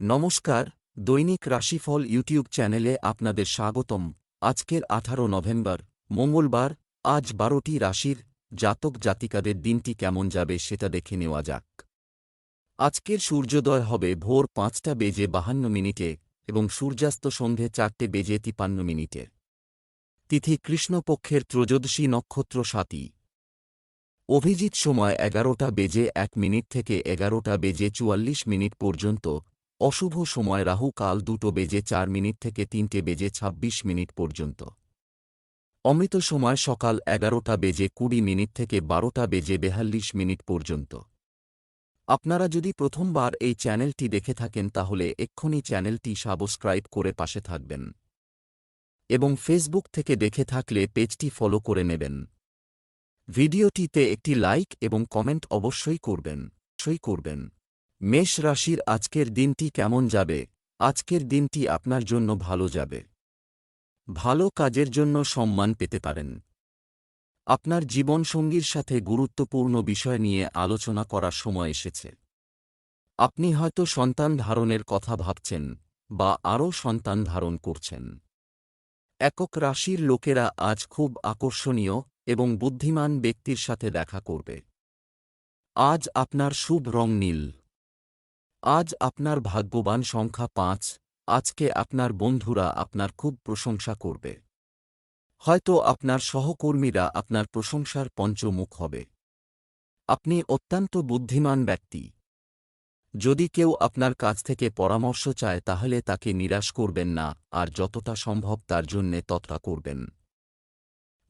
নমস্কার, দৈনিক রাশিফল ইউটিউব চ্যানেলে আপনাদের স্বাগতম। আজকের আঠারো নভেম্বর, মঙ্গলবার, আজ বারোটি রাশির জাতক জাতিকাদের দিনটি কেমন যাবে সেটা দেখে নেওয়া যাক। আজকের সূর্যোদয় হবে ভোর পাঁচটা বেজে বাহান্ন মিনিটে এবং সূর্যাস্ত সন্ধে চারটে বেজে তিপান্ন মিনিটে। তিথি কৃষ্ণপক্ষের ত্রয়োদশী নক্ষত্র সাতী। অভিজিৎ সময় এগারোটা বেজে এক মিনিট থেকে এগারোটা বেজে চুয়াল্লিশ মিনিট পর্যন্ত অশুভ সময় রাহু কাল দুটো বেজে চার মিনিট থেকে তিনটে বেজে ২৬ মিনিট পর্যন্ত। অমৃত সময় সকাল এগারোটা বেজে কুড়ি মিনিট থেকে বারোটা বেজে বেহাল্লিশ মিনিট পর্যন্ত। আপনারা যদি প্রথমবার এই চ্যানেলটি দেখে থাকেন তাহলে এক্ষুনি চ্যানেলটি সাবস্ক্রাইব করে পাশে থাকবেন। এবং ফেসবুক থেকে দেখে থাকলে পেজটি ফলো করে নেবেন। ভিডিওটিতে একটি লাইক এবং কমেন্ট অবশ্যই করবেন। অবশ্যই করবেন। মেষ রাশির আজকের দিনটি কেমন যাবে? আজকের দিনটি আপনার জন্য ভালো যাবে। ভালো কাজের জন্য সম্মান পেতে পারেন। আপনার জীবনসঙ্গীর সাথে গুরুত্বপূর্ণ বিষয় নিয়ে আলোচনা করার সময় এসেছে। আপনি হয়তো সন্তান ধারণের কথা ভাবছেন বা আরও সন্তান ধারণ করছেন। একক রাশির লোকেরা আজ খুব আকর্ষণীয় এবং বুদ্ধিমান ব্যক্তির সাথে দেখা করবে। আজ আপনার শুভ রং নীল। আজ আপনার ভাগ্যবান সংখ্যা পাঁচ, আজকে আপনার বন্ধুরা আপনার খুব প্রশংসা করবে। হয়তো আপনার সহকর্মীরা আপনার প্রশংসার পঞ্চমুখ হবে। আপনি অত্যন্ত বুদ্ধিমান ব্যক্তি। যদি কেউ আপনার কাছ থেকে পরামর্শ চায় তাহলে তাকে নিরাশ করবেন না, আর যতটা সম্ভব তার জন্যে ততটা করবেন।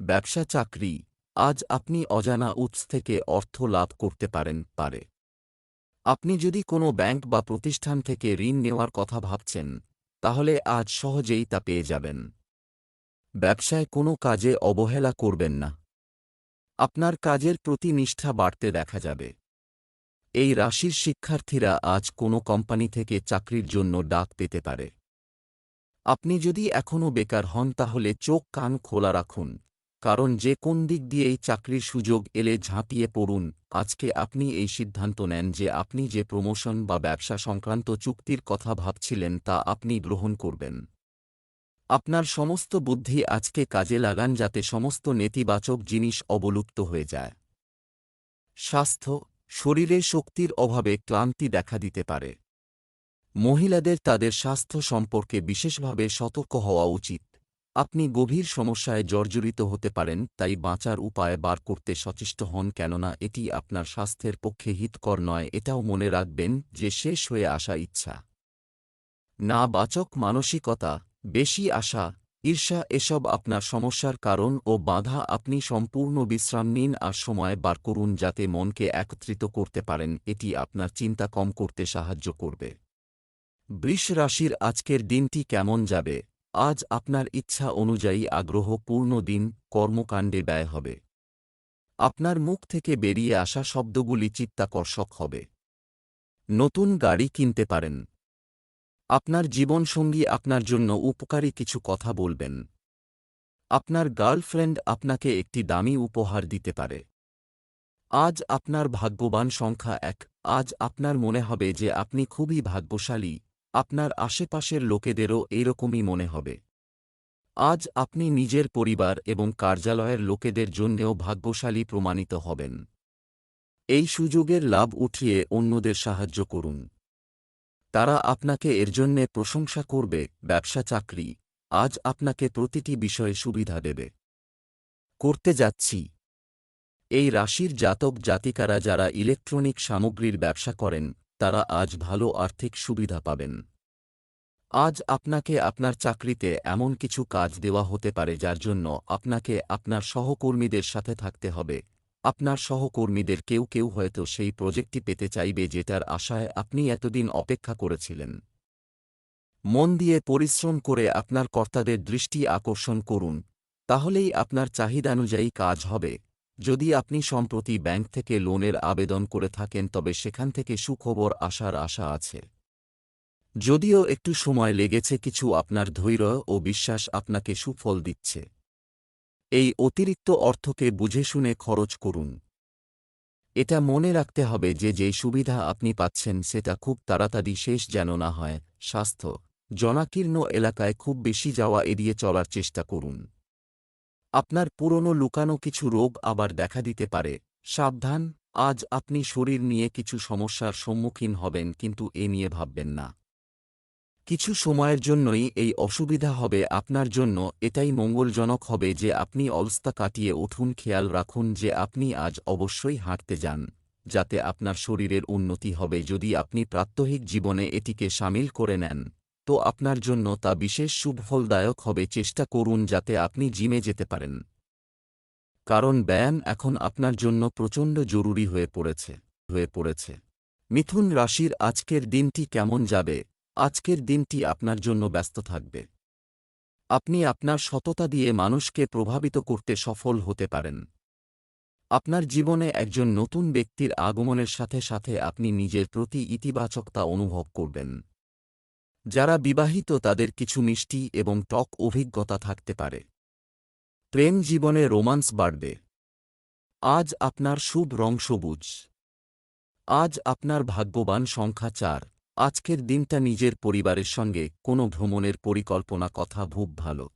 ব্যবসা চাকরি, আজ আপনি অজানা উৎস থেকে অর্থ লাভ করতে পারেন, পারে। আপনি যদি কোনো ব্যাংক বা প্রতিষ্ঠান থেকে ঋণ নেওয়ার কথা ভাবছেন, তাহলে আজ সহজেই তা পেয়ে যাবেন। ব্যবসায় কোনো কাজে অবহেলা করবেন না। আপনার কাজের প্রতি নিষ্ঠা বাড়তে দেখা যাবে। এই রাশির শিক্ষার্থীরা আজ কোনো কোম্পানি থেকে চাকরির জন্য ডাক পেতে পারে। আপনি যদি এখনও বেকার হন, তাহলে চোখ কান খোলা রাখুন, কারণ যে কোন দিক দিয়েই চাকরির সুযোগ এলে ঝাঁপিয়ে পড়ুন আজকে আপনি এই সিদ্ধান্ত নেন যে আপনি যে প্রমোশন বা ব্যবসা সংক্রান্ত চুক্তির কথা ভাবছিলেন তা আপনি গ্রহণ করবেন। আপনার সমস্ত বুদ্ধি আজকে কাজে লাগান যাতে সমস্ত নেতিবাচক জিনিস অবলুপ্ত হয়ে যায়। স্বাস্থ্য, শরীরে শক্তির অভাবে ক্লান্তি দেখা দিতে পারে। মহিলাদের তাদের স্বাস্থ্য সম্পর্কে বিশেষভাবে সতর্ক হওয়া উচিত। আপনি গভীর সমস্যায় জর্জরিত হতে পারেন, তাই বাঁচার উপায় বার করতে সচেষ্ট হন কেননা এটি আপনার স্বাস্থ্যের পক্ষে হিতকর নয়, এটাও মনে রাখবেন যে শেষ হয়ে আসা ইচ্ছা। না বাচক মানসিকতা, বেশি আশা, ঈর্ষা এসব আপনার সমস্যার কারণ ও বাধা আপনি সম্পূর্ণ বিশ্রাম নিন আর সময় বার করুন যাতে মনকে একত্রিত করতে পারেন, এটি আপনার চিন্তা কম করতে সাহায্য করবে। বৃষ রাশির আজকের দিনটি কেমন যাবে? আজ আপনার ইচ্ছা অনুযায়ী আগ্রহপূর্ণ দিন, কর্মকাণ্ডে ব্যয় হবে। আপনার মুখ থেকে বেরিয়ে আসা শব্দগুলি চিত্তাকর্ষক হবে। নতুন গাড়ি কিনতে পারেন। আপনার জীবনসঙ্গী আপনার জন্য উপকারী কিছু কথা বলবেন। আপনার গার্লফ্রেন্ড আপনাকে একটি দামি উপহার দিতে পারে। আজ আপনার ভাগ্যবান সংখ্যা এক। আজ আপনার মনে হবে যে আপনি খুবই ভাগ্যশালী। আপনার আশেপাশের লোকেদেরও এরকমই মনে হবে। আজ আপনি নিজের পরিবার এবং কার্যালয়ের লোকেদের জন্যেও ভাগ্যশালী প্রমাণিত হবেন। এই সুযোগের লাভ উঠিয়ে অন্যদের সাহায্য করুন। তারা আপনাকে এর জন্যে প্রশংসা করবে, ব্যবসা চাকরি, আজ আপনাকে প্রতিটি বিষয়ে সুবিধা দেবে। করতে যাচ্ছি। এই রাশির জাতক জাতিকারা যারা ইলেকট্রনিক সামগ্রীর ব্যবসা করেন তারা আজ ভালো আর্থিক সুবিধা পাবেন। আজ আপনাকে আপনার চাকরিতে এমন কিছু কাজ দেওয়া হতে পারে যার জন্য আপনাকে আপনার সহকর্মীদের সাথে থাকতে হবে। আপনার সহকর্মীদের কেউ কেউ হয়তো সেই প্রজেক্টটি পেতে চাইবে যেটার আশায় আপনি এতদিন অপেক্ষা করেছিলেন। মন দিয়ে পরিশ্রম করে আপনার কর্তাদের দৃষ্টি আকর্ষণ করুন। তাহলেই আপনার চাহিদানুযায়ী কাজ হবে। যদি আপনি সম্প্রতি ব্যাংক থেকে লোনের আবেদন করে থাকেন, তবে সেখান থেকে সুখবর আসার আশা আছে। যদিও একটু সময় লেগেছে, কিছু আপনার ধৈর্য ও বিশ্বাস আপনাকে সুফল দিচ্ছে। এই অতিরিক্ত অর্থকে বুঝে শুনে খরচ করুন। এটা মনে রাখতে হবে যে, যেই সুবিধা আপনি পাচ্ছেন, সেটা খুব তাড়াতাড়ি শেষ যেন না হয়। স্বাস্থ্য, জনাকীর্ণ এলাকায় খুব বেশি যাওয়া এড়িয়ে চলার চেষ্টা করুন। আপনার পুরনো লুকানো কিছু রোগ আবার দেখা দিতে পারে। সাবধান, আজ আপনি শরীর নিয়ে কিছু সমস্যার সম্মুখীন হবেন কিন্তু এ নিয়ে ভাববেন না। কিছু সময়ের জন্যই এই অসুবিধা হবে আপনার জন্য, এটাই মঙ্গলজনক হবে যে আপনি অলস্তা কাটিয়ে উঠুন, খেয়াল রাখুন যে আপনি আজ অবশ্যই হাঁটতে যান, যাতে আপনার শরীরের উন্নতি হবে যদি আপনি প্রাত্যহিক জীবনে এটিকে সামিল করে নেন। তো আপনার জন্য তা বিশেষ সুফলদায়ক হবে, চেষ্টা করুন যাতে আপনি জিমে যেতে পারেন। কারণ ব্যায়াম এখন আপনার জন্য প্রচণ্ড জরুরি হয়ে পড়েছে হয়ে পড়েছে। মিথুন রাশির আজকের দিনটি কেমন যাবে? আজকের দিনটি আপনার জন্য ব্যস্ত থাকবে। আপনি আপনার সততা দিয়ে মানুষকে প্রভাবিত করতে সফল হতে পারেন। আপনার জীবনে একজন নতুন ব্যক্তির আগমনের সাথে সাথে আপনি নিজের প্রতি ইতিবাচকতা অনুভব করবেন। যারা বিবাহিত তাদের কিছু মিষ্টি এবং টক অভিজ্ঞতা থাকতে পারে। প্রেম জীবনে রোমান্স বাড়বে। আজ আপনার শুভ রং সবুজ। আজ আপনার ভাগ্যবান সংখ্যা চার। আজকের দিনটা নিজের পরিবারের সঙ্গে কোনো ভ্রমণের পরিকল্পনা কথা খুব ভালো।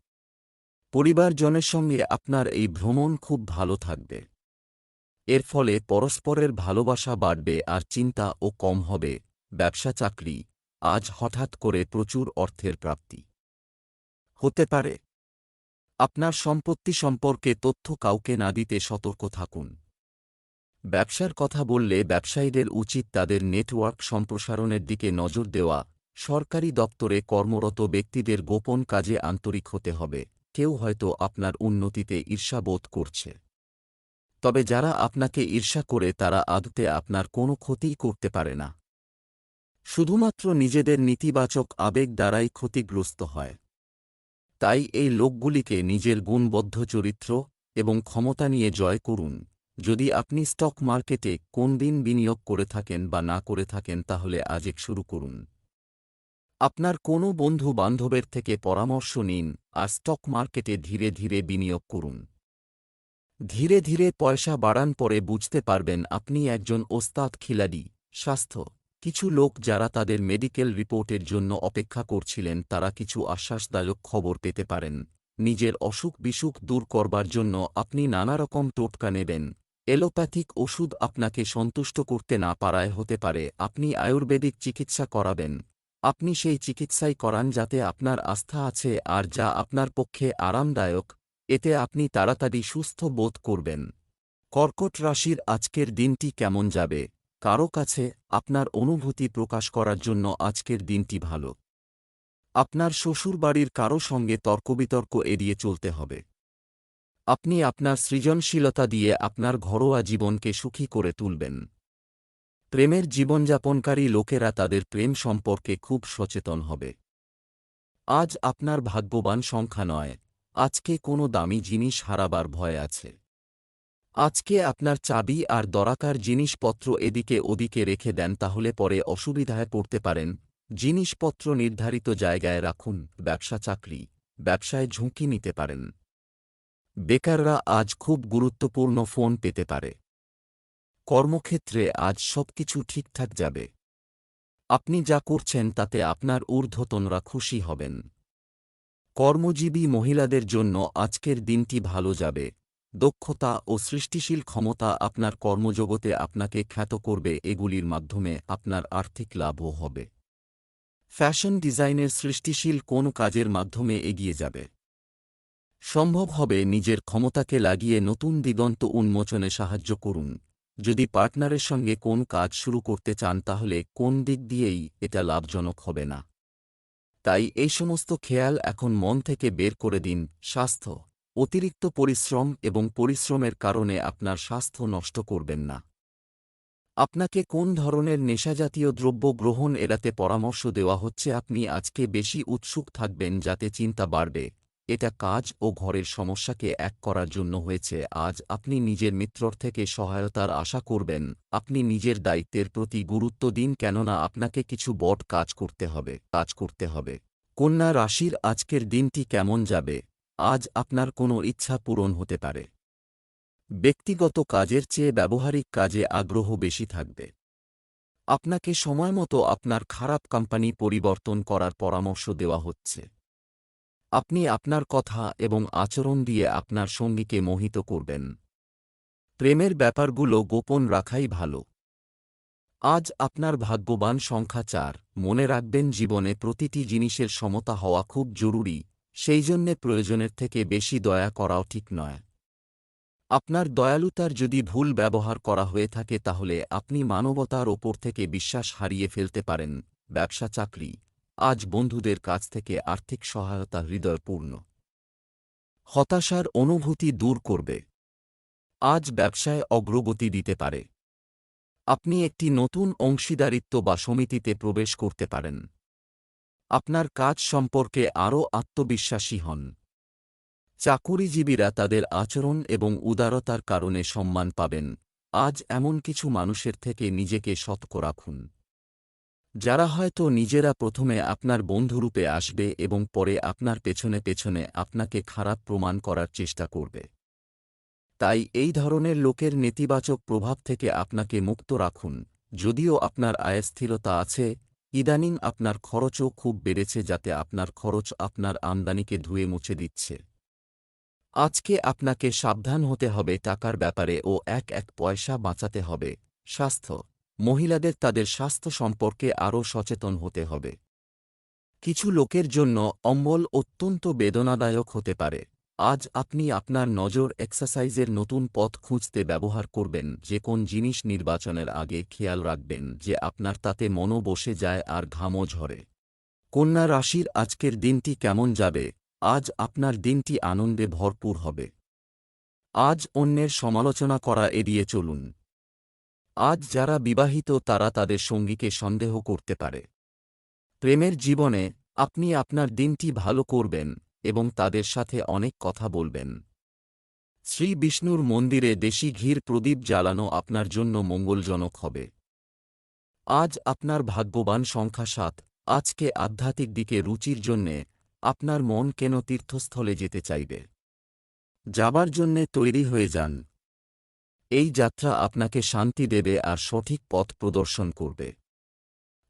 পরিবারজনের সঙ্গে আপনার এই ভ্রমণ খুব ভালো থাকবে। এর ফলে পরস্পরের ভালোবাসা বাড়বে আর চিন্তা ও কম হবে। ব্যবসা চাকরি আজ হঠাৎ করে প্রচুর অর্থের প্রাপ্তি। হতে পারে। আপনার সম্পত্তি সম্পর্কে তথ্য কাউকে না দিতে সতর্ক থাকুন। ব্যবসার কথা বললে ব্যবসায়ীদের উচিত তাদের নেটওয়ার্ক সম্প্রসারণের দিকে নজর দেওয়া। সরকারি দপ্তরে কর্মরত ব্যক্তিদের গোপন কাজে আন্তরিক হতে হবে। কেউ হয়তো আপনার উন্নতিতে ঈর্ষাবোধ করছে। তবে যারা আপনাকে ঈর্ষা করে তারা আদতে আপনার কোনো ক্ষতিই করতে পারে না। শুধুমাত্র নিজেদের নেতিবাচক আবেগ দ্বারাই ক্ষতিগ্রস্ত হয়। তাই এই লোকগুলিকে নিজের গুণবদ্ধ চরিত্র এবং ক্ষমতা নিয়ে জয় করুন। যদি আপনি স্টক মার্কেটে কোন দিন বিনিয়োগ করে থাকেন বা না করে থাকেন, তাহলে আজেক শুরু করুন। আপনার কোনো বন্ধু বান্ধবের থেকে পরামর্শ নিন আর স্টক মার্কেটে ধীরে ধীরে বিনিয়োগ করুন। ধীরে ধীরে পয়সা বাড়ান পরে বুঝতে পারবেন আপনি একজন ওস্তাদ খিলাড়ি, স্বাস্থ্য কিছু লোক যারা তাদের মেডিকেল রিপোর্টের জন্য অপেক্ষা করছিলেন, তারা কিছু আশ্বাসদায়ক খবর পেতে পারেন। নিজের অসুখ বিসুখ দূর করবার জন্য আপনি নানা রকম টোটকা নেবেন। এলোপ্যাথিক ওষুধ আপনাকে সন্তুষ্ট করতে না পারায় হতে পারে, আপনি আয়ুর্বেদিক চিকিৎসা করাবেন। আপনি সেই চিকিৎসাই করান যাতে আপনার আস্থা আছে আর যা আপনার পক্ষে আরামদায়ক, এতে আপনি তাড়াতাড়ি সুস্থ বোধ করবেন। কর্কট রাশির আজকের দিনটি কেমন যাবে? কারও কাছে আপনার অনুভূতি প্রকাশ করার জন্য আজকের দিনটি ভালো। আপনার শ্বশুরবাড়ির কারও সঙ্গে তর্কবিতর্ক এড়িয়ে চলতে হবে। আপনি আপনার সৃজনশীলতা দিয়ে আপনার ঘরোয়া জীবনকে সুখী করে তুলবেন। প্রেমের জীবনযাপনকারী লোকেরা তাদের প্রেম সম্পর্কে খুব সচেতন হবে। আজ আপনার ভাগ্যবান সংখ্যা নয়, আজকে কোনো দামি জিনিস হারাবার ভয় আছে। আজকে আপনার চাবি আর দরাকার জিনিসপত্র এদিকে ওদিকে রেখে দেন তাহলে পরে অসুবিধায় পড়তে পারেন। জিনিসপত্র নির্ধারিত জায়গায় রাখুন, ব্যবসা চাকরি, ব্যবসায় ঝুঁকি নিতে পারেন। বেকাররা আজ খুব গুরুত্বপূর্ণ ফোন পেতে পারে। কর্মক্ষেত্রে আজ সবকিছু ঠিকঠাক যাবে। আপনি যা করছেন তাতে আপনার ঊর্ধ্বতনরা খুশি হবেন। কর্মজীবী মহিলাদের জন্য আজকের দিনটি ভালো যাবে। দক্ষতা ও সৃষ্টিশীল ক্ষমতা আপনার কর্মজগতে আপনাকে খ্যাত করবে, এগুলির মাধ্যমে আপনার আর্থিক লাভও হবে। ফ্যাশন ডিজাইনের সৃষ্টিশীল কোন কাজের মাধ্যমে এগিয়ে যাবে? সম্ভব হবে নিজের ক্ষমতাকে লাগিয়ে নতুন দিগন্ত উন্মোচনে সাহায্য করুন। যদি পার্টনারের সঙ্গে কোন কাজ শুরু করতে চান, তাহলে কোন দিক দিয়েই এটা লাভজনক হবে না। তাই এই সমস্ত খেয়াল এখন মন থেকে বের করে দিন, স্বাস্থ্য অতিরিক্ত পরিশ্রম এবং পরিশ্রমের কারণে আপনার স্বাস্থ্য নষ্ট করবেন না। আপনাকে কোন ধরনের নেশাজাতীয় দ্রব্য গ্রহণ এড়াতে পরামর্শ দেওয়া হচ্ছে আপনি আজকে বেশি উৎসুক থাকবেন যাতে চিন্তা বাড়বে। এটা কাজ ও ঘরের সমস্যাকে এক করার জন্য হয়েছে। আজ আপনি নিজের মিত্রর থেকে সহায়তার আশা করবেন। আপনি নিজের দায়িত্বের প্রতি গুরুত্ব দিন কেননা আপনাকে কিছু বট কাজ করতে হবে, কাজ করতে হবে। কন্যা রাশির আজকের দিনটি কেমন যাবে? আজ আপনার কোনো ইচ্ছা পূরণ হতে পারে। ব্যক্তিগত কাজের চেয়ে ব্যবহারিক কাজে আগ্রহ বেশি থাকবে। আপনাকে সময়মতো আপনার খারাপ কোম্পানি পরিবর্তন করার পরামর্শ দেওয়া হচ্ছে। আপনি আপনার কথা এবং আচরণ দিয়ে আপনার সঙ্গীকে মোহিত করবেন। প্রেমের ব্যাপারগুলো গোপন রাখাই ভালো। আজ আপনার ভাগ্যবান সংখ্যা চার। মনে রাখবেন জীবনে প্রতিটি জিনিসের সমতা হওয়া খুব জরুরি। সেই জন্যে প্রয়োজনের থেকে বেশি দয়া করাও ঠিক নয়। আপনার দয়ালুতার যদি ভুল ব্যবহার করা হয়ে থাকে তাহলে আপনি মানবতার ওপর থেকে বিশ্বাস হারিয়ে ফেলতে পারেন, ব্যবসা, চাকরি। আজ বন্ধুদের কাছ থেকে আর্থিক সহায়তা হৃদয়পূর্ণ। হতাশার অনুভূতি দূর করবে। আজ ব্যবসায় অগ্রগতি দিতে পারে। আপনি একটি নতুন অংশীদারিত্ব বা সমিতিতে প্রবেশ করতে পারেন। আপনার কাজ সম্পর্কে আরও আত্মবিশ্বাসী হন। চাকুরিজীবীরা তাদের আচরণ এবং উদারতার কারণে সম্মান পাবেন। আজ এমন কিছু মানুষের থেকে নিজেকে সতর্ক রাখুন। যারা হয়তো নিজেরা প্রথমে আপনার বন্ধুরূপে আসবে এবং পরে আপনার পেছনে পেছনে আপনাকে খারাপ প্রমাণ করার চেষ্টা করবে। তাই এই ধরনের লোকের নেতিবাচক প্রভাব থেকে আপনাকে মুক্ত রাখুন। যদিও আপনার আয় স্থিরতা আছে ইদানিং আপনার খরচও খুব বেড়েছে যাতে আপনার খরচ আপনার আমদানিকে ধুয়ে মুছে দিচ্ছে। আজকে আপনাকে সাবধান হতে হবে টাকার ব্যাপারে ও এক এক পয়সা বাঁচাতে হবে। স্বাস্থ্য। মহিলাদের তাদের স্বাস্থ্য সম্পর্কে আরও সচেতন হতে হবে। কিছু লোকের জন্য অম্বল অত্যন্ত বেদনাদায়ক হতে পারে। আজ আপনি আপনার নজর এক্সারসাইজের নতুন পথ খুঁজতে ব্যবহার করবেন, যে কোন জিনিস নির্বাচনের আগে খেয়াল রাখবেন, যে আপনার তাতে মনও বসে যায় আর ঘামও ঝরে। কন্যা রাশির আজকের দিনটি কেমন যাবে? আজ আপনার দিনটি আনন্দে ভরপুর হবে। আজ অন্যের সমালোচনা করা এড়িয়ে চলুন। আজ যারা বিবাহিত তারা তাদের সঙ্গীকে সন্দেহ করতে পারে। প্রেমের জীবনে আপনি আপনার দিনটি ভালো করবেন এবং তাদের সাথে অনেক কথা বলবেন। শ্রী বিষ্ণুর মন্দিরে দেশি ঘির প্রদীপ জ্বালানো আপনার জন্য মঙ্গলজনক হবে। আজ আপনার ভাগ্যবান সংখ্যা সাত। আজকে আধ্যাত্মিক দিকে রুচির জন্যে আপনার মন কেন তীর্থস্থলে যেতে চাইবে? যাবার জন্যে তৈরি হয়ে যান। এই যাত্রা আপনাকে শান্তি দেবে আর সঠিক পথ প্রদর্শন করবে।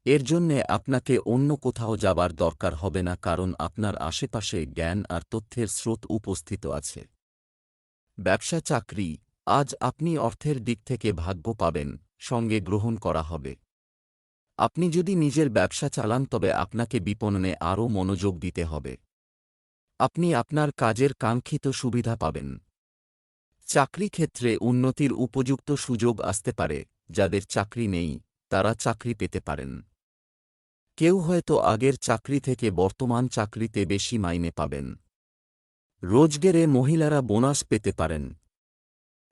এর জন্যে আপনাকে অন্য কোথাও যাবার দরকার হবে না কারণ আপনার আশেপাশে জ্ঞান আর তথ্যের স্রোত উপস্থিত আছে। ব্যবসা চাকরি, আজ আপনি অর্থের দিক থেকে ভাগ্য পাবেন, সঙ্গে গ্রহণ করা হবে। আপনি যদি নিজের ব্যবসা চালান তবে আপনাকে বিপণনে আরও মনোযোগ দিতে হবে। আপনি আপনার কাজের কাঙ্ক্ষিত সুবিধা পাবেন। চাকরি ক্ষেত্রে উন্নতির উপযুক্ত সুযোগ আসতে পারে, যাদের চাকরি নেই, তারা চাকরি পেতে পারেন। কেউ হয়তো আগের চাকরি থেকে বর্তমান চাকরিতে বেশি মাইনে পাবেন। রোজগেরে মহিলারা বোনাস পেতে পারেন।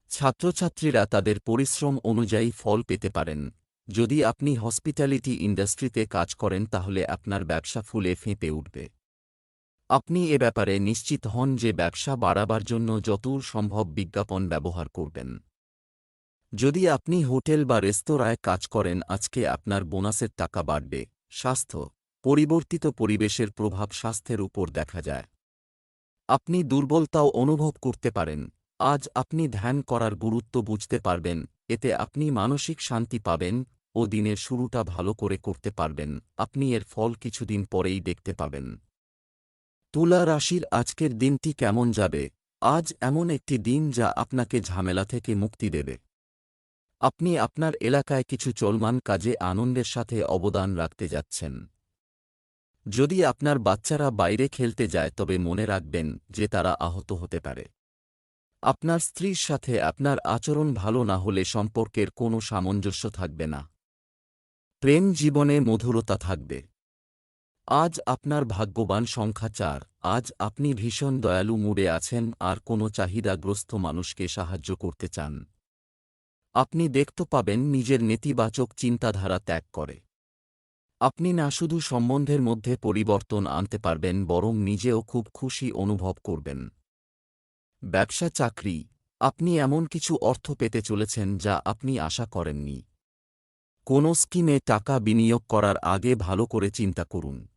ছাত্রছাত্রীরা তাদের পরিশ্রম অনুযায়ী ফল পেতে পারেন। যদি আপনি হসপিটালিটি ইন্ডাস্ট্রিতে কাজ করেন, তাহলে আপনার ব্যবসা ফুলে ফেঁপে উঠবে। আপনি এ ব্যাপারে নিশ্চিত হন যে ব্যবসা বাড়াবার জন্য যতদূর সম্ভব বিজ্ঞাপন ব্যবহার করবেন। যদি আপনি হোটেল বা রেস্তোরাঁয় কাজ করেন, আজকে আপনার বোনাসের টাকা বাড়বে। স্বাস্থ্য, পরিবর্তিত পরিবেশের প্রভাব স্বাস্থ্যের উপর দেখা যায়। আপনি দুর্বলতাও অনুভব করতে পারেন। আজ আপনি ধ্যান করার গুরুত্ব বুঝতে পারবেন, এতে আপনি মানসিক শান্তি পাবেন ও দিনের শুরুটা ভালো করে করতে পারবেন। আপনি এর ফল কিছুদিন পরেই দেখতে পাবেন। তুলা রাশির আজকের দিনটি কেমন যাবে? আজ এমন একটি দিন যা আপনাকে ঝামেলা থেকে মুক্তি দেবে। আপনি আপনার এলাকায় কিছু চলমান কাজে আনন্দের সাথে অবদান রাখতে যাচ্ছেন। যদি আপনার বাচ্চারা বাইরে খেলতে যায়, তবে মনে রাখবেন যে তারা আহত হতে পারে। আপনার স্ত্রীর সাথে আপনার আচরণ ভালো না হলে সম্পর্কের কোনো সামঞ্জস্য থাকবে না। প্রেম জীবনে মধুরতা থাকবে। আজ আপনার ভাগ্যবান সংখ্যা চার। আজ আপনি ভীষণ দয়ালু মুডে আছেন, আর কোনো চাহিদাগ্রস্ত মানুষকে সাহায্য করতে চান। আপনি দেখতে পাবেন নিজের নেতিবাচক চিন্তাধারা ত্যাগ করে। আপনি না শুধু সম্বন্ধের মধ্যে পরিবর্তন আনতে পারবেন, বরং নিজেও খুব খুশি অনুভব করবেন। ব্যবসা চাকরি। আপনি এমন কিছু অর্থ পেতে চলেছেন যা আপনি আশা করেননি। কোনো স্কিমে টাকা বিনিয়োগ করার আগে ভালো করে চিন্তা করুন।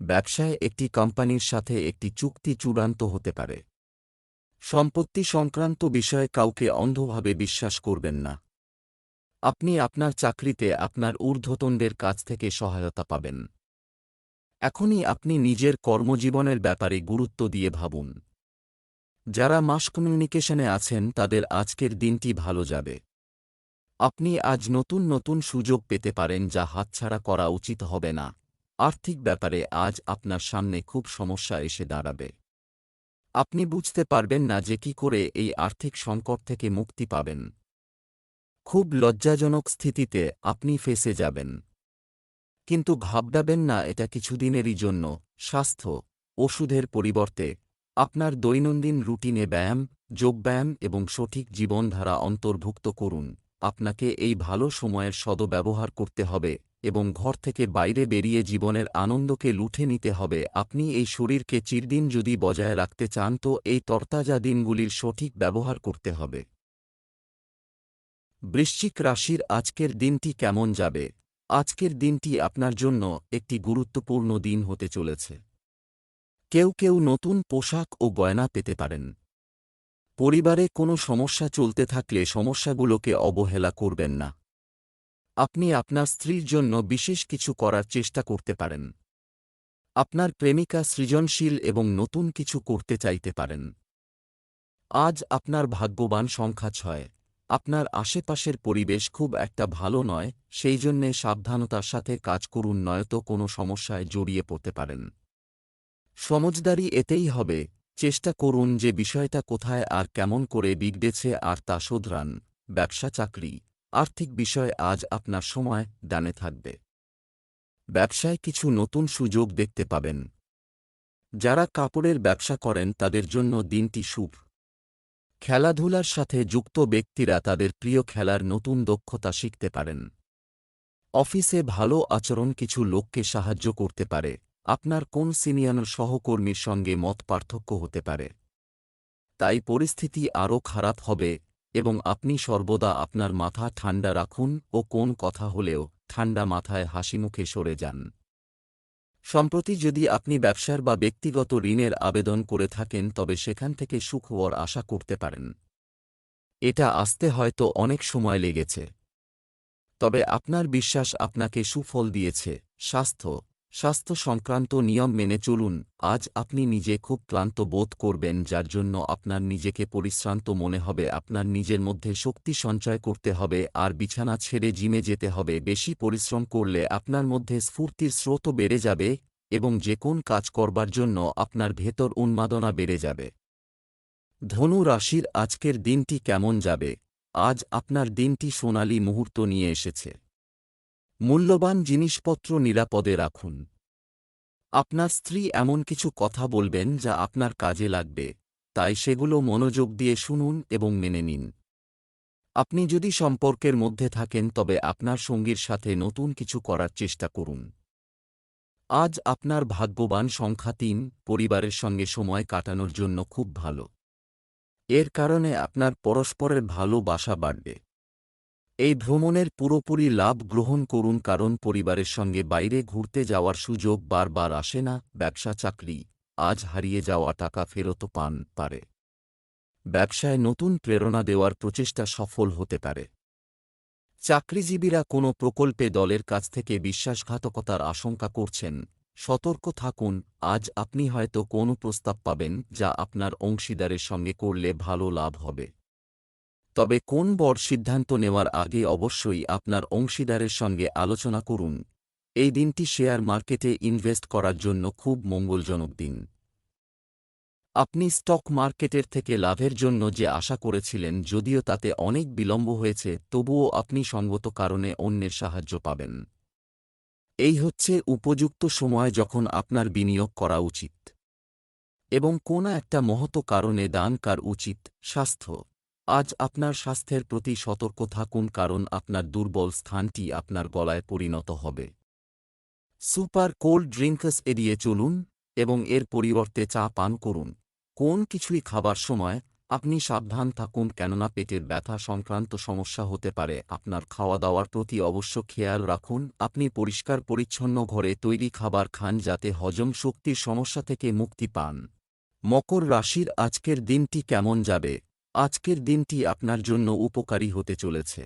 ব্যবসায় একটি কোম্পানির সাথে একটি চুক্তি চূড়ান্ত হতে পারে। সম্পত্তি সংক্রান্ত বিষয়ে কাউকে অন্ধভাবে বিশ্বাস করবেন না। আপনি আপনার চাকরিতে আপনার ঊর্ধ্বতনদের কাছ থেকে সহায়তা পাবেন। এখনই আপনি নিজের কর্মজীবনের ব্যাপারে গুরুত্ব দিয়ে ভাবুন। যারা মাস কমিউনিকেশনে আছেন, তাদের আজকের দিনটি ভালো যাবে। আপনি আজ নতুন নতুন সুযোগ পেতে পারেন যা হাতছাড়া করা উচিত হবে না। আর্থিক ব্যাপারে আজ আপনার সামনে খুব সমস্যা এসে দাঁড়াবে। আপনি বুঝতে পারবেন না যে কি করে এই আর্থিক সংকট থেকে মুক্তি পাবেন। খুব লজ্জাজনক স্থিতিতে আপনি ফেসে যাবেন। কিন্তু ভাবডাবেন না, এটা কিছুদিনেরই জন্য। স্বাস্থ্য, ওষুধের পরিবর্তে আপনার দৈনন্দিন রুটিনে ব্যায়াম যোগব্যায়াম এবং সঠিক জীবনধারা অন্তর্ভুক্ত করুন। আপনাকে এই ভালো সময়ের সদব্যবহার করতে হবে। এবং ঘর থেকে বাইরে বেরিয়ে জীবনের আনন্দকে লুঠে নিতে হবে। আপনি এই শরীরকে চিরদিন যদি বজায় রাখতে চান, তো এই তরতাজা দিনগুলির সঠিক ব্যবহার করতে হবে। বৃশ্চিক রাশির আজকের দিনটি কেমন যাবে? আজকের দিনটি আপনার জন্য একটি গুরুত্বপূর্ণ দিন হতে চলেছে। কেউ কেউ নতুন পোশাক ও গয়না পেতে পারেন। পরিবারে কোনো সমস্যা চলতে থাকলে সমস্যাগুলোকে অবহেলা করবেন না। আপনি আপনার স্ত্রীর জন্য বিশেষ কিছু করার চেষ্টা করতে পারেন। আপনার প্রেমিকা সৃজনশীল এবং নতুন কিছু করতে চাইতে পারেন। আজ আপনার ভাগ্যবান সংখ্যা ছয়। আপনার আশেপাশের পরিবেশ খুব একটা ভালো নয়, সেই জন্যে সাবধানতার সাথে কাজ করুন, নয়তো কোনো সমস্যায় জড়িয়ে পড়তে পারেন। সমজদারি এতেই হবে। চেষ্টা করুন যে বিষয়টা কোথায় আর কেমন করে বিগড়েছে আর তা শোধরান। ব্যবসা চাকরি আর্থিক বিষয় আজ আপনার সময় দানে থাকবে। ব্যবসায় কিছু নতুন সুযোগ দেখতে পাবেন। যারা কাপড়ের ব্যবসা করেন তাদের জন্য দিনটি শুভ। খেলাধুলার সাথে যুক্ত ব্যক্তিরা তাদের প্রিয় খেলার নতুন দক্ষতা শিখতে পারেন। অফিসে ভালো আচরণ কিছু লোককে সাহায্য করতে পারে। আপনার কোন সিনিয়র সহকর্মীর সঙ্গে মত পার্থক্য হতে পারে? তাই পরিস্থিতি আরও খারাপ হবে এবং আপনি সর্বদা আপনার মাথা ঠান্ডা রাখুন ও কোন কথা হলেও ঠান্ডা মাথায় হাসিমুখে সরে যান। সম্প্রতি যদি আপনি ব্যবসার বা ব্যক্তিগত ঋণের আবেদন করে থাকেন, তবে সেখান থেকে সুখবর আশা করতে পারেন। এটা আসতে হয়তো অনেক সময় লেগেছে। তবে আপনার বিশ্বাস আপনাকে সুফল দিয়েছে, স্বাস্থ্য স্বাস্থ্য সংক্রান্ত নিয়ম মেনে চলুন, আজ আপনি নিজে খুব ক্লান্ত বোধ করবেন যার জন্য আপনার নিজেকে পরিশ্রান্ত মনে হবে, আপনার নিজের মধ্যে শক্তি সঞ্চয় করতে হবে, আর বিছানা ছেড়ে জিমে যেতে হবে, বেশি পরিশ্রম করলে আপনার মধ্যে স্ফূর্তির স্রোত বেড়ে যাবে এবং যে কোন কাজ করবার জন্য আপনার ভেতর উন্মাদনা বেড়ে যাবে। ধনু রাশির আজকের দিনটি কেমন যাবে? আজ আপনার দিনটি সোনালি মুহূর্ত নিয়ে এসেছে। মূল্যবান জিনিসপত্র নিরাপদে রাখুন। আপনার স্ত্রী এমন কিছু কথা বলবেন যা আপনার কাজে লাগবে, তাই সেগুলো মনোযোগ দিয়ে শুনুন এবং মেনে নিন। আপনি যদি সম্পর্কের মধ্যে থাকেন, তবে আপনার সঙ্গীর সাথে নতুন কিছু করার চেষ্টা করুন। আজ আপনার ভাগ্যবান সংখ্যা তিন, পরিবারের সঙ্গে সময় কাটানোর জন্য খুব ভালো। এর কারণে আপনার পরস্পরের ভালোবাসা বাড়বে। এই ভ্রমণের পুরোপুরি লাভ গ্রহণ করুন কারণ পরিবারের সঙ্গে বাইরে ঘুরতে যাওয়ার সুযোগ বারবার আসে না, ব্যবসা, চাকরি। আজ হারিয়ে যাওয়া টাকা ফেরত পান পারে। ব্যবসায় নতুন প্রেরণা দেওয়ার প্রচেষ্টা সফল হতে পারে। চাকরিজীবীরা কোনো প্রকল্পে দলের কাছ থেকে বিশ্বাসঘাতকতার আশঙ্কা করছেন। সতর্ক থাকুন, আজ আপনি হয়তো কোনো প্রস্তাব পাবেন যা আপনার অংশীদারের সঙ্গে করলে ভালো লাভ হবে। তবে কোন বড় সিদ্ধান্ত নেওয়ার আগে অবশ্যই আপনার অংশীদারের সঙ্গে আলোচনা করুন। এই দিনটি শেয়ার মার্কেটে ইনভেস্ট করার জন্য খুব মঙ্গলজনক দিন। আপনি স্টক মার্কেটের থেকে লাভের জন্য যে আশা করেছিলেন যদিও তাতে অনেক বিলম্ব হয়েছে, তবুও আপনি সঙ্গত কারণে অন্যের সাহায্য পাবেন। এই হচ্ছে উপযুক্ত সময় যখন আপনার বিনিয়োগ করা উচিত। এবং কোন একটা মহত কারণে দান কার উচিত, স্বাস্থ্য। আজ আপনার স্বাস্থ্যের প্রতি সতর্ক থাকুন কারণ আপনার দুর্বল স্থানটি আপনার গলায় পরিণত হবে। সুপার কোল্ড ড্রিঙ্কস এড়িয়ে চলুন এবং এর পরিবর্তে চা পান করুন। কোন কিছুই খাবার সময় আপনি সাবধান থাকুন কেননা পেটের ব্যথা সংক্রান্ত সমস্যা হতে পারে। আপনার খাওয়া দাওয়ার প্রতি অবশ্য খেয়াল রাখুন, আপনি পরিষ্কার পরিচ্ছন্ন ঘরে তৈরি খাবার খান যাতে হজম শক্তির সমস্যা থেকে মুক্তি পান। মকর রাশির আজকের দিনটি কেমন যাবে? আজকের দিনটি আপনার জন্য উপকারী হতে চলেছে।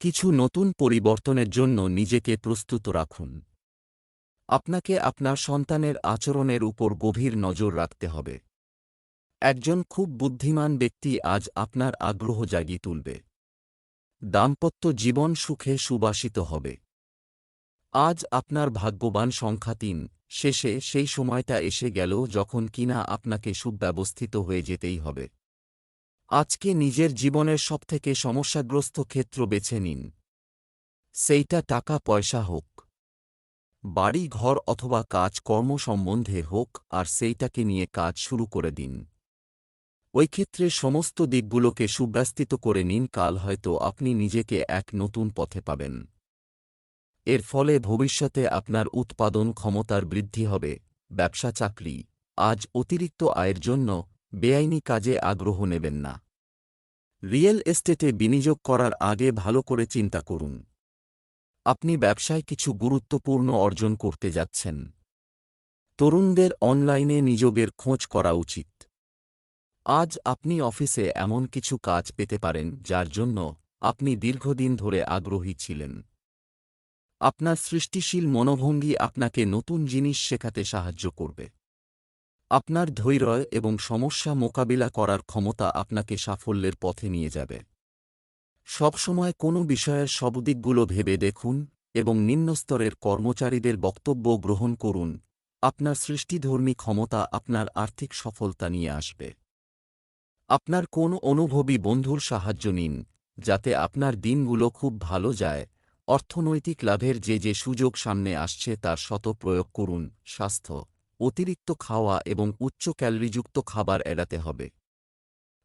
কিছু নতুন পরিবর্তনের জন্য নিজেকে প্রস্তুত রাখুন। আপনাকে আপনার সন্তানের আচরণের উপর গভীর নজর রাখতে হবে। একজন খুব বুদ্ধিমান ব্যক্তি আজ আপনার আগ্রহ জাগিয়ে তুলবে। দাম্পত্য জীবন সুখে সুবাসিত হবে। আজ আপনার ভাগ্যবান সংখ্যা তিন, শেষে সেই সময়টা এসে গেল যখন কিনা আপনাকে সুব্যবস্থিত হয়ে যেতেই হবে। আজকে নিজের জীবনের সবথেকে সমস্যাগ্রস্ত ক্ষেত্র বেছে নিন। সেইটা টাকা পয়সা হোক, বাড়ি ঘর অথবা কাজ কর্ম সম্বন্ধে হোক আর সেইটাকে নিয়ে কাজ শুরু করে দিন। ওই ক্ষেত্রে সমস্ত দিকগুলোকে সুব্যস্তিত করে নিন, কাল হয়তো আপনি নিজেকে এক নতুন পথে পাবেন। এর ফলে ভবিষ্যতে আপনার উৎপাদন ক্ষমতার বৃদ্ধি হবে, ব্যবসা চাকরি, আজ অতিরিক্ত আয়ের জন্য বেআইনি কাজে আগ্রহ নেবেন না। রিয়েল এস্টেটে বিনিয়োগ করার আগে ভালো করে চিন্তা করুন। আপনি ব্যবসায় কিছু গুরুত্বপূর্ণ অর্জন করতে যাচ্ছেন। তরুণদের অনলাইনে নিযোগের খোঁজ করা উচিত। আজ আপনি অফিসে এমন কিছু কাজ পেতে পারেন যার জন্য আপনি দীর্ঘদিন ধরে আগ্রহী ছিলেন। আপনার সৃষ্টিশীল মনোভঙ্গি আপনাকে নতুন জিনিস শেখাতে সাহায্য করবে। আপনার ধৈর্য এবং সমস্যা মোকাবিলা করার ক্ষমতা আপনাকে সাফল্যের পথে নিয়ে যাবে। সবসময় কোনো বিষয়ের সব দিকগুলো ভেবে দেখুন এবং নিম্নস্তরের কর্মচারীদের বক্তব্য গ্রহণ করুন। আপনার সৃষ্টিধর্মী ক্ষমতা আপনার আর্থিক সফলতা নিয়ে আসবে। আপনার কোন অনুভবী বন্ধুর সাহায্য নিন, যাতে আপনার দিনগুলো খুব ভালো যায়। অর্থনৈতিক লাভের যে যে সুযোগ সামনে আসছে তার শত প্রয়োগ করুন, স্বাস্থ্য। অতিরিক্ত খাওয়া এবং উচ্চ ক্যালোরিযুক্ত খাবার এড়াতে হবে।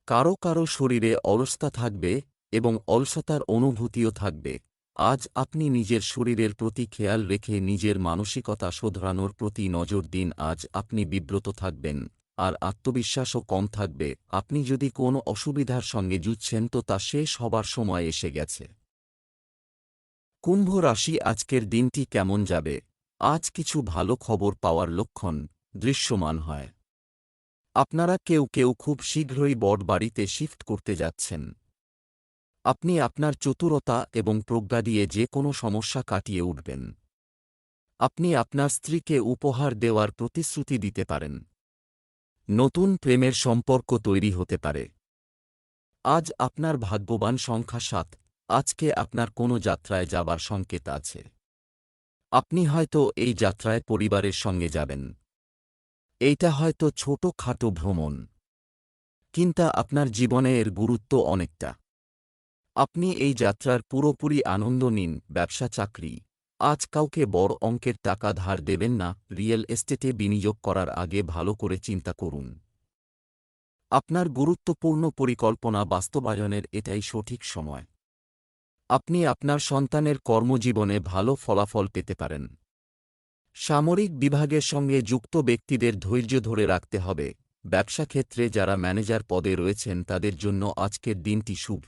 কারও কারও শরীরে অলসতা থাকবে এবং অলসতার অনুভূতিও থাকবে। আজ আপনি নিজের শরীরের প্রতি খেয়াল রেখে নিজের মানসিকতা শোধরানোর প্রতি নজর দিন, আজ আপনি বিব্রত থাকবেন আর আত্মবিশ্বাসও কম থাকবে। আপনি যদি কোনো অসুবিধার সঙ্গে যুঝছেন তো তা শেষ হবার সময় এসে গেছে। কুম্ভ রাশি আজকের দিনটি কেমন যাবে? আজ কিছু ভালো খবর পাওয়ার লক্ষণ দৃশ্যমান হয়। আপনারা কেউ কেউ খুব শীঘ্রই বড় বাড়িতে শিফট করতে যাচ্ছেন। আপনি আপনার চতুরতা এবং প্রজ্ঞা দিয়ে যে কোনো সমস্যা কাটিয়ে উঠবেন। আপনি আপনার স্ত্রীকে উপহার দেওয়ার প্রতিশ্রুতি দিতে পারেন। নতুন প্রেমের সম্পর্ক তৈরি হতে পারে। আজ আপনার ভাগ্যবান সংখ্যা সাত, আজকে আপনার কোনো যাত্রায় যাবার সংকেত আছে। আপনি হয়তো এই যাত্রায় পরিবারের সঙ্গে যাবেন। এইটা হয়তো ছোট খাটো ভ্রমণ। কিন্তু আপনার জীবনে এর গুরুত্ব অনেকটা। আপনি এই যাত্রার পুরোপুরি আনন্দ নিন, ব্যবসা, চাকরি। আজ কাউকে বড় অঙ্কের টাকা ধার দেবেন না, রিয়েল এস্টেটে বিনিয়োগ করার আগে ভালো করে চিন্তা করুন। আপনার গুরুত্বপূর্ণ পরিকল্পনা বাস্তবায়নের এটাই সঠিক সময়। আপনি আপনার সন্তানের কর্মজীবনে ভালো ফলাফল পেতে পারেন। সামরিক বিভাগের সঙ্গে যুক্ত ব্যক্তিদের ধৈর্য ধরে রাখতে হবে। ব্যবসা ক্ষেত্রে যারা ম্যানেজার পদে রয়েছেন, তাদের জন্য আজকের দিনটি শুভ।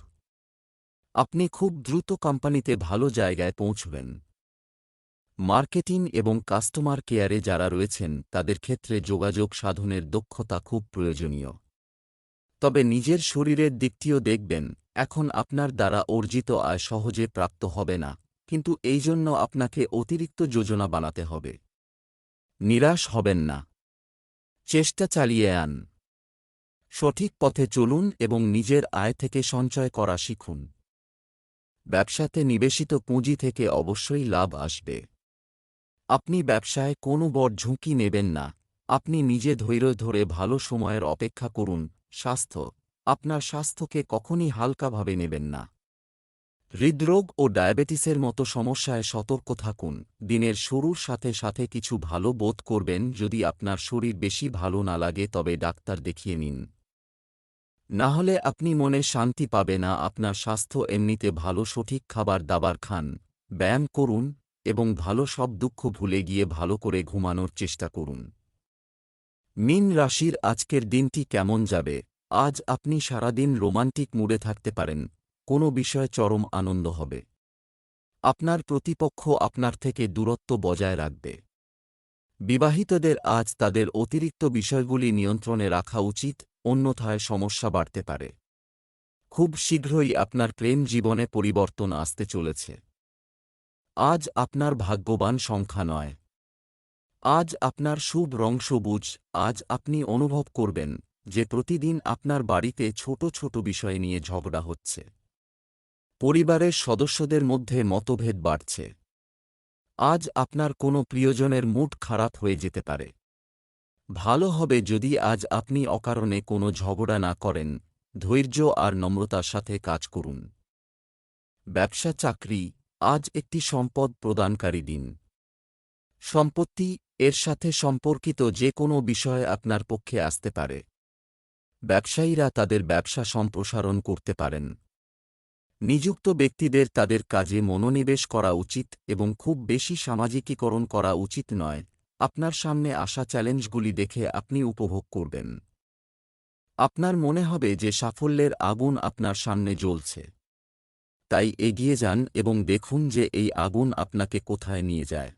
আপনি খুব দ্রুত কোম্পানিতে ভালো জায়গায় পৌঁছবেন। মার্কেটিং এবং কাস্টমার কেয়ারে যারা রয়েছেন, তাদের ক্ষেত্রে যোগাযোগ সাধনের দক্ষতা খুব প্রয়োজনীয়। তবে নিজের শরীরের দিকটিও দেখবেন, এখন আপনার দ্বারা অর্জিত আয় সহজে প্রাপ্ত হবে না, কিন্তু এই জন্য আপনাকে অতিরিক্ত যোজনা বানাতে হবে। নিরাশ হবেন না। চেষ্টা চালিয়ে আন। সঠিক পথে চলুন এবং নিজের আয় থেকে সঞ্চয় করা শিখুন। ব্যবসাতে নিবেশিত পুঁজি থেকে অবশ্যই লাভ আসবে। আপনি ব্যবসায় কোনো বড় ঝুঁকি নেবেন না, আপনি নিজে ধৈর্য ধরে ভালো সময়ের অপেক্ষা করুন স্বাস্থ্য, আপনার স্বাস্থ্যকে কখনই হালকাভাবে নেবেন না। হৃদরোগ ও ডায়াবেটিসের মতো সমস্যায় সতর্ক থাকুন, দিনের শুরুর সাথে সাথে কিছু ভালো বোধ করবেন যদি আপনার শরীর বেশি ভালো না লাগে তবে ডাক্তার দেখিয়ে নিন। না হলে আপনি মনে শান্তি পাবে না, আপনার স্বাস্থ্য এমনিতে ভালো সঠিক খাবার দাবার খান, ব্যায়াম করুন এবং ভালো সব দুঃখ ভুলে গিয়ে ভালো করে ঘুমানোর চেষ্টা করুন। মিন রাশির আজকের দিনটি কেমন যাবে? আজ আপনি সারাদিন রোমান্টিক মুডে থাকতে পারেন, কোনো বিষয়ে চরম আনন্দ হবে। আপনার প্রতিপক্ষ আপনার থেকে দূরত্ব বজায় রাখবে। বিবাহিতদের আজ তাদের অতিরিক্ত বিষয়গুলি নিয়ন্ত্রণে রাখা উচিত, অন্যথায় সমস্যা বাড়তে পারে। খুব শীঘ্রই আপনার প্রেম জীবনে পরিবর্তন আসতে চলেছে। আজ আপনার ভাগ্যবান সংখ্যা নয়। আজ আপনার শুভ রং সবুজ, আজ আপনি অনুভব করবেন যে প্রতিদিন আপনার বাড়িতে ছোট ছোট বিষয় নিয়ে ঝগড়া হচ্ছে। পরিবারের সদস্যদের মধ্যে মতভেদ বাড়ছে। আজ আপনার কোনো প্রিয়জনের মুড খারাপ হয়ে যেতে পারে। ভালো হবে যদি আজ আপনি অকারণে কোনো ঝগড়া না করেন, ধৈর্য আর নম্রতার সাথে কাজ করুন। ব্যবসা চাকরি, আজ একটি সম্পদ প্রদানকারী দিন। সম্পত্তি এর সাথে সম্পর্কিত যে কোনো বিষয় আপনার পক্ষে আসতে পারে। ব্যবসায়ীরা তাদের ব্যবসা সম্প্রসারণ করতে পারেন। নিযুক্ত ব্যক্তিদের তাদের কাজে মনোনিবেশ করা উচিত এবং খুব বেশি সামাজিকীকরণ করা উচিত নয়। আপনার সামনে আসা চ্যালেঞ্জগুলি দেখে আপনি উপভোগ করবেন। আপনার মনে হবে যে সাফল্যের আগুন আপনার সামনে জ্বলছে। তাই এগিয়ে যান এবং দেখুন যে এই আগুন আপনাকে কোথায় নিয়ে যায়।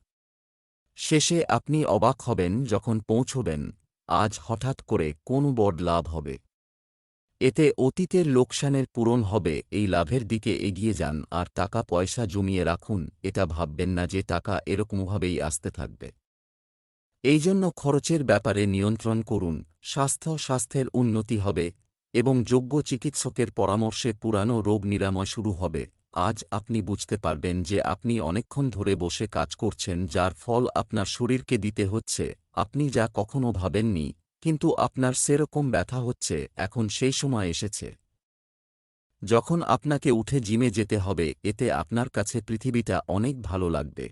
শেষে আপনি অবাক হবেন যখন পৌঁছবেন, আজ হঠাৎ করে কোন বড় লাভ হবে। এতে অতীতের লোকসানের পূরণ হবে, এই লাভের দিকে এগিয়ে যান আর টাকা পয়সা জমিয়ে রাখুন, এটা ভাববেন না যে টাকা এরকমভাবেই আসতে থাকবে। এই জন্য খরচের ব্যাপারে নিয়ন্ত্রণ করুন, স্বাস্থ্য স্বাস্থ্যের উন্নতি হবে এবং যোগ্য চিকিৎসকের পরামর্শে পুরানো রোগ নিরাময় শুরু হবে। আজ আপনি বুঝতে পারবেন যে আপনি অনেকক্ষণ ধরে বসে কাজ করছেন যার ফল আপনার শরীরকে দিতে হচ্ছে। আপনি যা কখনো ভাবেননি, কিন্তু আপনার সেরকম ব্যথা হচ্ছে, এখন সেই সময় এসেছে। যখন আপনাকে উঠে জিমে যেতে হবে, এতে আপনার কাছে পৃথিবীটা অনেক ভালো লাগবে।